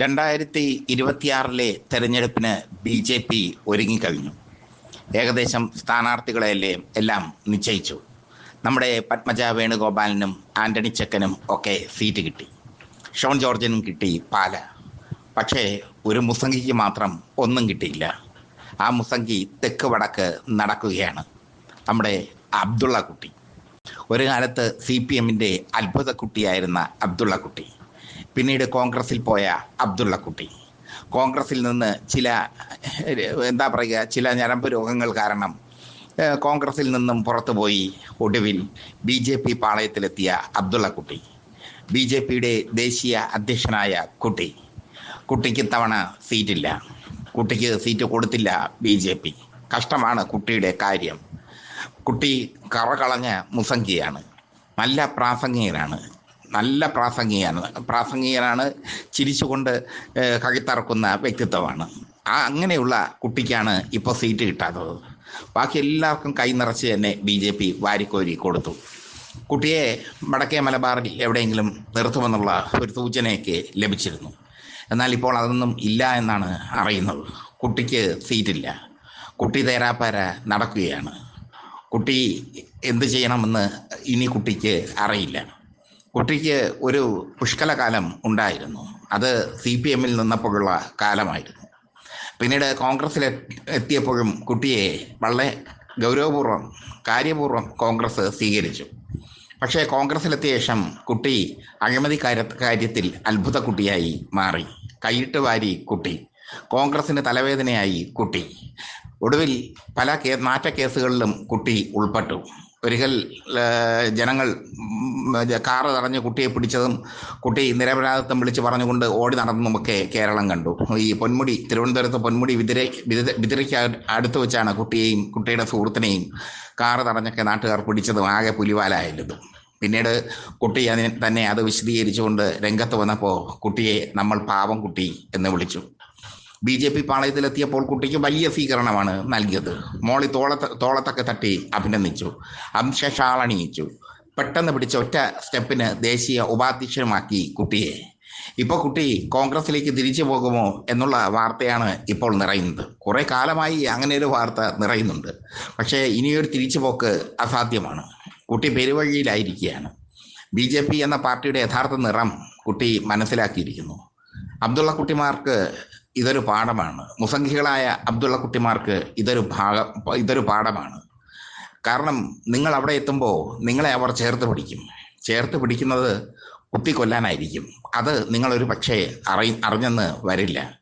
രണ്ടായിരത്തി ഇരുപത്തിയാറിലെ തെരഞ്ഞെടുപ്പിന് ബി ജെ പി ഒരുങ്ങിക്കഴിഞ്ഞു. ഏകദേശം സ്ഥാനാർത്ഥികളെയല്ലേ എല്ലാം നിശ്ചയിച്ചു. നമ്മുടെ പത്മജ വേണുഗോപാലിനും ആന്റണി ചെക്കനും ഒക്കെ സീറ്റ് കിട്ടി. ഷോൺ ജോർജിനും കിട്ടി പാല. പക്ഷേ ഒരു മുസംഗിക്ക് മാത്രം ഒന്നും കിട്ടിയില്ല. ആ മുസംഗി തെക്ക് വടക്ക് നടക്കുകയാണ് നമ്മുടെ അബ്ദുള്ള കുട്ടി. ഒരു കാലത്ത് സി പി എമ്മിന്റെ അത്ഭുത കുട്ടിയായിരുന്ന അബ്ദുള്ള കുട്ടി. പിന്നീട് കോൺഗ്രസിൽ പോയ അബ്ദുള്ള കുട്ടി കോൺഗ്രസിൽ നിന്ന് ചില എന്താ പറയുക ചില ഞരമ്പ് രോഗങ്ങൾ കാരണം കോൺഗ്രസിൽ നിന്നും പുറത്തുപോയി ഒടുവിൽ ബി ജെ പി പാളയത്തിലെത്തിയ അബ്ദുള്ള കുട്ടി ബി ജെ പിയുടെ ദേശീയ അധ്യക്ഷനായ കുട്ടി. കുട്ടിക്ക് തവണ സീറ്റില്ല. കുട്ടിക്ക് സീറ്റ് കൊടുത്തില്ല ബി ജെ പി. കഷ്ടമാണ് കുട്ടിയുടെ കാര്യം. കുട്ടി കറകളഞ്ഞ മുസംഖിയാണ്. നല്ല പ്രാസംഗികനാണ്. നല്ല പ്രാസംഗികയാണ്. പ്രാസംഗികനാണ് ചിരിച്ചുകൊണ്ട് കകിത്തറക്കുന്ന വ്യക്തിത്വമാണ്. ആ അങ്ങനെയുള്ള കുട്ടിക്കാണ് ഇപ്പോൾ സീറ്റ് കിട്ടാത്തത്. ബാക്കി എല്ലാവർക്കും കൈ നിറച്ച് തന്നെ ബി ജെ പി വാരിക്കോരി കൊടുത്തു. കുട്ടിയെ വടക്കേ മലബാറിൽ എവിടെയെങ്കിലും നിർത്തുമെന്നുള്ള ഒരു സൂചനയൊക്കെ ലഭിച്ചിരുന്നു. എന്നാൽ ഇപ്പോൾ അതൊന്നും ഇല്ല എന്നാണ് അറിയുന്നത്. കുട്ടിക്ക് സീറ്റില്ല. കുട്ടി തേരാപ്പാര നടക്കുകയാണ്. കുട്ടി എന്ത് ചെയ്യണമെന്ന് ഇനി കുട്ടിക്ക് അറിയില്ല. കുട്ടിക്ക് ഒരു പുഷ്കലകാലം ഉണ്ടായിരുന്നു. അത് സി പി എമ്മിൽ നിന്നപ്പോഴുള്ള കാലമായിരുന്നു. പിന്നീട് കോൺഗ്രസ്സിൽ എത്തിയപ്പോഴും കുട്ടിയെ വളരെ ഗൗരവപൂർവം കാര്യപൂർവം കോൺഗ്രസ് സ്വീകരിച്ചു. പക്ഷേ കോൺഗ്രസ്സിലെത്തിയ ശേഷം കുട്ടി അഴിമതി കാര്യ കാര്യത്തിൽ അത്ഭുത കുട്ടിയായി മാറി. കൈയിട്ട് വാരി കുട്ടി. കോൺഗ്രസിന് തലവേദനയായി കുട്ടി. ഒടുവിൽ പല കേ നാറ്റ കേസുകളിലും കുട്ടി ഉൾപ്പെട്ടു. ഒരിക്കൽ ജനങ്ങൾ കാറ് തടഞ്ഞ് കുട്ടിയെ പിടിച്ചതും കുട്ടി നിരപരാധിത്വം വിളിച്ച് പറഞ്ഞുകൊണ്ട് ഓടി നടന്നതുമൊക്കെ കേരളം കണ്ടു. ഈ പൊന്മുടി തിരുവനന്തപുരത്ത് പൊന്മുടി വിതിര വിതിര വിതിരയ്ക്ക് അടുത്ത് വെച്ചാണ് കുട്ടിയെയും കുട്ടിയുടെ സുഹൃത്തിനെയും കാറ് തടഞ്ഞൊക്കെ നാട്ടുകാർ പിടിച്ചതും ആകെ പുലിവാലായിരുന്നു പിന്നീട് കുട്ടി അതിന് തന്നെ അത് വിശദീകരിച്ചുകൊണ്ട് രംഗത്ത് വന്നപ്പോൾ കുട്ടിയെ നമ്മൾ പാവം കുട്ടി എന്ന് വിളിച്ചു. ബി ജെ പി പാളയത്തിലെത്തിയപ്പോൾ കുട്ടിക്ക് വലിയ സ്വീകരണമാണ് നൽകിയത്. മോളി തോളത്ത് തോളത്തൊക്കെ തട്ടി അഭിനന്ദിച്ചു. അംശഷാളണിയിച്ചു പെട്ടെന്ന് പിടിച്ച ഒറ്റ സ്റ്റെപ്പിന് ദേശീയ ഉപാധ്യക്ഷനുമാക്കി കുട്ടിയെ. ഇപ്പോൾ കുട്ടി കോൺഗ്രസിലേക്ക് തിരിച്ചു പോകുമോ എന്നുള്ള വാർത്തയാണ് ഇപ്പോൾ നിറയുന്നത്. കുറെ കാലമായി അങ്ങനെ ഒരു വാർത്ത നിറയുന്നുണ്ട്. പക്ഷേ ഇനിയൊരു തിരിച്ചു തിരിച്ചുപോക്ക് അസാധ്യമാണ്. കുട്ടി പെരുവഴിയിലായിരിക്കുകയാണ്. ബി ജെ പി എന്ന പാർട്ടിയുടെ യഥാർത്ഥ നിറം കുട്ടി മനസ്സിലാക്കിയിരിക്കുന്നു. അബ്ദുള്ള കുട്ടിമാർക്ക് ഇതൊരു പാഠമാണ്. മുസംഖികളായ അബ്ദുള്ള കുട്ടിമാർക്ക് ഇതൊരു ഭാഗം ഇതൊരു പാഠമാണ്. കാരണം നിങ്ങൾ അവിടെ എത്തുമ്പോൾ നിങ്ങളെ അവർ ചേർത്ത് പിടിക്കും. ചേർത്ത് പിടിക്കുന്നത് കുത്തിക്കൊല്ലാനായിരിക്കും. അത് നിങ്ങളൊരു പക്ഷേ അറി അറിഞ്ഞെന്ന് വരില്ല.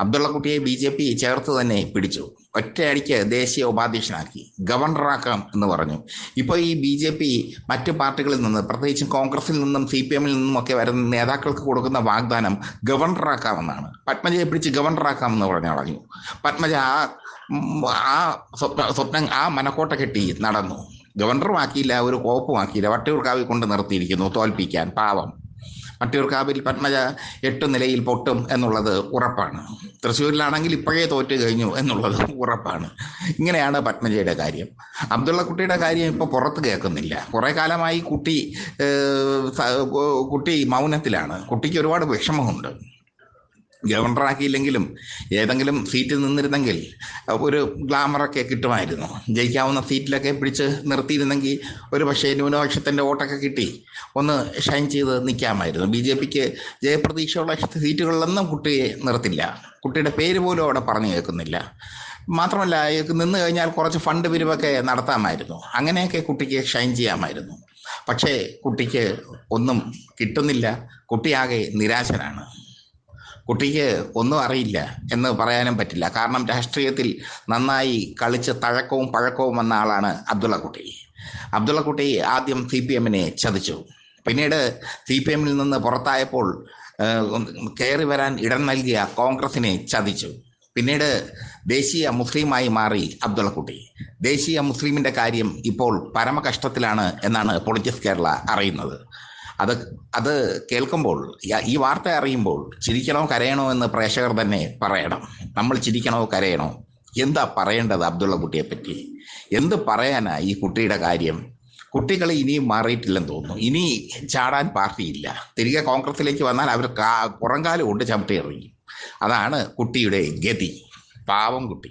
അബ്ദുള്ള കുട്ടിയെ ബി ജെ പി ചേർത്ത് തന്നെ പിടിച്ചു. ഒറ്റയടിക്ക് ദേശീയ ഉപാധ്യക്ഷനാക്കി. ഗവർണറാക്കാം എന്ന് പറഞ്ഞു. ഇപ്പോൾ ഈ ബി ജെ പി മറ്റു പാർട്ടികളിൽ നിന്ന് പ്രത്യേകിച്ചും കോൺഗ്രസിൽ നിന്നും സി പി എമ്മിൽ നിന്നും ഒക്കെ വരുന്ന നേതാക്കൾക്ക് കൊടുക്കുന്ന വാഗ്ദാനം ഗവർണറാക്കാമെന്നാണ്. പത്മജയെ പിടിച്ച് ഗവർണറാക്കാമെന്ന് പറഞ്ഞു കളഞ്ഞു പത്മജ ആ ആ സ്വപ്ന സ്വപ്നം ആ മനക്കോട്ട കെട്ടി നടന്നു. ഗവർണറും ആക്കിയില്ല ഒരു കോപ്പും ആക്കിയില്ല. വട്ടിയൂർക്കാവി കൊണ്ട് നിർത്തിയിരിക്കുന്നു തോൽപ്പിക്കാൻ. പാവം. വട്ടിയൂർക്കാവിൽ പത്മജ എട്ട് നിലയിൽ പൊട്ടും എന്നുള്ളത് ഉറപ്പാണ്. തൃശ്ശൂരിലാണെങ്കിൽ ഇപ്പോഴേ തോറ്റു കഴിഞ്ഞു എന്നുള്ളത് ഉറപ്പാണ്. ഇങ്ങനെയാണ് പത്മജയുടെ കാര്യം. അബ്ദുള്ള കുട്ടിയുടെ കാര്യം ഇപ്പോൾ പുറത്ത് കേൾക്കുന്നില്ല. കുറേ കാലമായി കുട്ടി കുട്ടി മൗനത്തിലാണ്. കുട്ടിക്ക് ഒരുപാട് വിഷമമുണ്ട്. ഗവർണറാക്കിയില്ലെങ്കിലും ഏതെങ്കിലും സീറ്റിൽ നിന്നിരുന്നെങ്കിൽ ഒരു ഗ്ലാമറൊക്കെ കിട്ടുമായിരുന്നു. ജയിക്കാവുന്ന സീറ്റിലൊക്കെ പിടിച്ച് നിർത്തിയിരുന്നെങ്കിൽ ഒരു പക്ഷേ ന്യൂനപക്ഷത്തിന്റെ വോട്ടൊക്കെ കിട്ടി. ഒന്ന് ഷൈൻ ചെയ്ത് നിൽക്കാമായിരുന്നു. ബി ജെ പിക്ക് ജയപ്രതീക്ഷയുള്ള സീറ്റുകളിലൊന്നും കുട്ടിയെ നിർത്തില്ല. കുട്ടിയുടെ പേര് പോലും അവിടെ പറഞ്ഞു കേൾക്കുന്നില്ല. മാത്രമല്ല നിന്ന് കഴിഞ്ഞാൽ കുറച്ച് ഫണ്ട് പിരിവൊക്കെ നടത്താമായിരുന്നു. അങ്ങനെയൊക്കെ കുട്ടിക്ക് ഷൈൻ ചെയ്യാമായിരുന്നു. പക്ഷേ കുട്ടിക്ക് ഒന്നും കിട്ടുന്നില്ല. കുട്ടിയാകെ നിരാശനാണ്. കുട്ടിക്ക് ഒന്നും അറിയില്ല എന്ന് പറയാനും പറ്റില്ല. കാരണം രാഷ്ട്രീയത്തിൽ നന്നായി കളിച്ച് തഴക്കവും പഴക്കവും വന്ന ആളാണ് അബ്ദുള്ള കുട്ടി അബ്ദുള്ള കുട്ടി ആദ്യം സി പി എമ്മിനെ ചതിച്ചു. പിന്നീട് സി പി എമ്മിൽ നിന്ന് പുറത്തായപ്പോൾ കയറി വരാൻ ഇടം നൽകിയ കോൺഗ്രസിനെ ചതിച്ചു. പിന്നീട് ദേശീയ മുസ്ലിമായി മാറി അബ്ദുള്ള കുട്ടി ദേശീയ മുസ്ലിമിന്റെ കാര്യം ഇപ്പോൾ പരമകഷ്ടത്തിലാണ് എന്നാണ് പൊളിറ്റിക്സ് കേരള അറിയുന്നത്. അത് അത് കേൾക്കുമ്പോൾ ഈ വാർത്ത അറിയുമ്പോൾ ചിരിക്കണോ കരയണോ എന്ന് പ്രേക്ഷകർ തന്നെ പറയണം. നമ്മൾ ചിരിക്കണോ കരയണോ? എന്താ പറയേണ്ടത് അബ്ദുള്ള കുട്ടിയെ പറ്റി? എന്ത് പറയാനാ ഈ കുട്ടിയുടെ കാര്യം? കുട്ടികൾ ഇനിയും മാറിയിട്ടില്ലെന്ന് തോന്നുന്നു. ഇനി ചാടാൻ പാർട്ടിയില്ല. തിരികെ കോൺഗ്രസിലേക്ക് വന്നാൽ അവർ കാ പുറങ്കാലം കൊണ്ട് ചവിട്ടി എറിയും. അതാണ് കുട്ടിയുടെ ഗതി. പാവം കുട്ടി.